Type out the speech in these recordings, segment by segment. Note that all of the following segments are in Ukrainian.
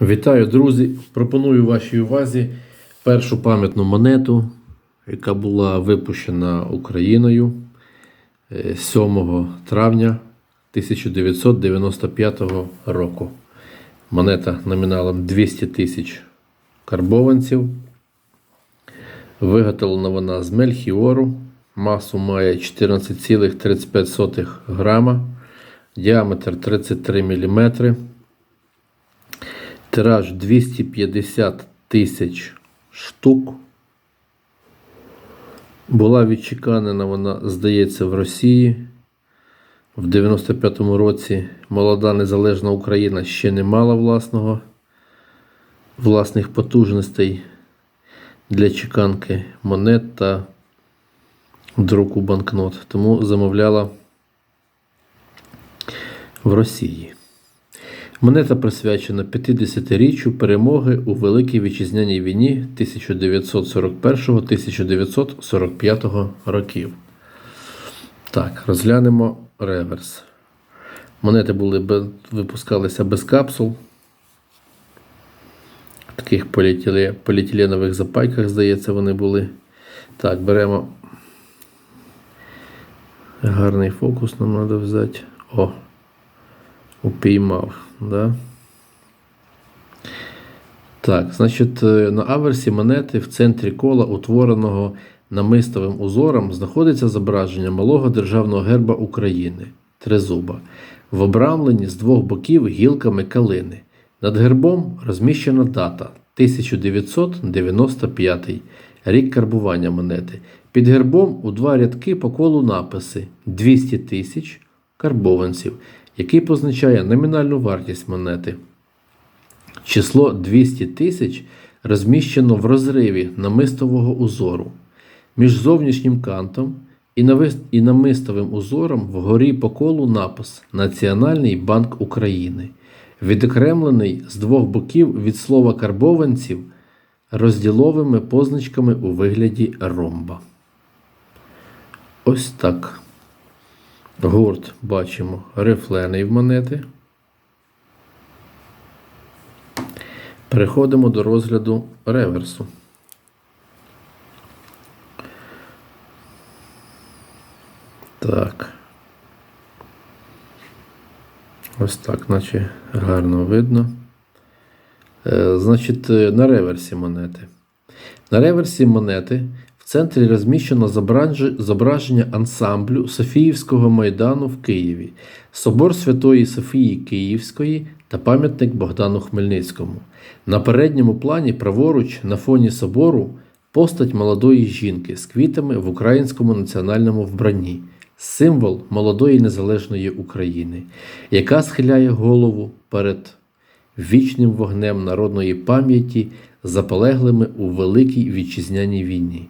Вітаю, друзі! Пропоную вашій увазі першу пам'ятну монету, яка була випущена Україною е, 7 травня 1995 року. Монета номіналом 200 тисяч карбованців. Виготовлена вона з мельхіору. Масу має 14,35 грама, діаметр 33 мм. Тираж 250 тисяч штук. Була відчеканена вона, здається, в Росії. В 95-му році молода незалежна Україна ще не мала власного, власних потужностей для чеканки монет та друку банкнот. Тому замовляла в Росії. Монета присвячена 50-річчю перемоги у Великій Вітчизняній війні 1941-1945 років. Так, розглянемо реверс. Монети були випускалися без капсул. В таких поліетиле- поліетиленових запайках, здається, вони були. Так, беремо гарний фокус нам треба взяти. О! Упіймав, да? Так, значить, е, на аверсі монети в центрі кола, утвореного намистовим узором, знаходиться зображення малого державного герба України тризуба, в обрамленні з двох боків гілками калини. Над гербом розміщена дата 1995 рік карбування монети. Під гербом у два рядки по колу написи 200 тисяч карбованців, який позначає номінальну вартість монети. Число 200 тисяч розміщено в розриві намистового узору. Між зовнішнім кантом і намистовим узором вгорі по колу напис Національний банк України, відокремлений з двох боків від слова карбованців розділовими позначками у вигляді ромба. Ось так. Гурт бачимо рифлений в монети. Переходимо до розгляду реверсу. Так. Ось так, наче гарно видно. Е, Значить, е, на реверсі монети. На реверсі монети в центрі розміщено зображення- ансамблю Софіївського майдану в Києві, Собор Святої Софії Київської та пам'ятник Богдану Хмельницькому. На передньому плані праворуч на фоні собору постать молодої жінки з квітами в українському національному вбранні, символ молодої незалежної України, яка схиляє голову перед вічним вогнем народної пам'яті, заполеглими у Великій Вітчизняній війні.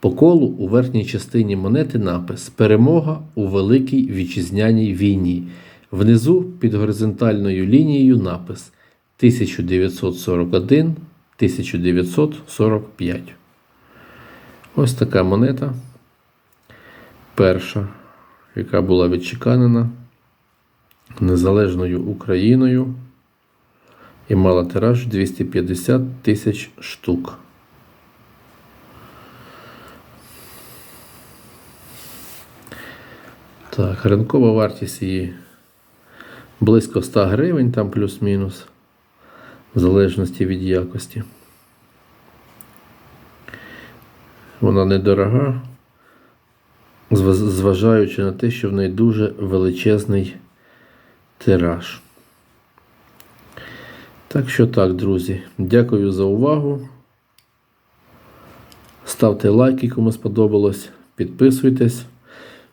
По колу у верхній частині монети напис Перемога у Великій Вітчизняній війні. Внизу під горизонтальною лінією напис 1941-1945. Ось така монета. Перша, яка була відчеканена незалежною Україною і мала тираж 250 тисяч штук. Так, ринкова вартість її близько 100 гривень, там плюс-мінус, в залежності від якості. Вона недорога, зважаючи на те, що в неї дуже величезний тираж. Так що так, друзі, дякую за увагу. Ставте лайки, кому сподобалось, підписуйтесь.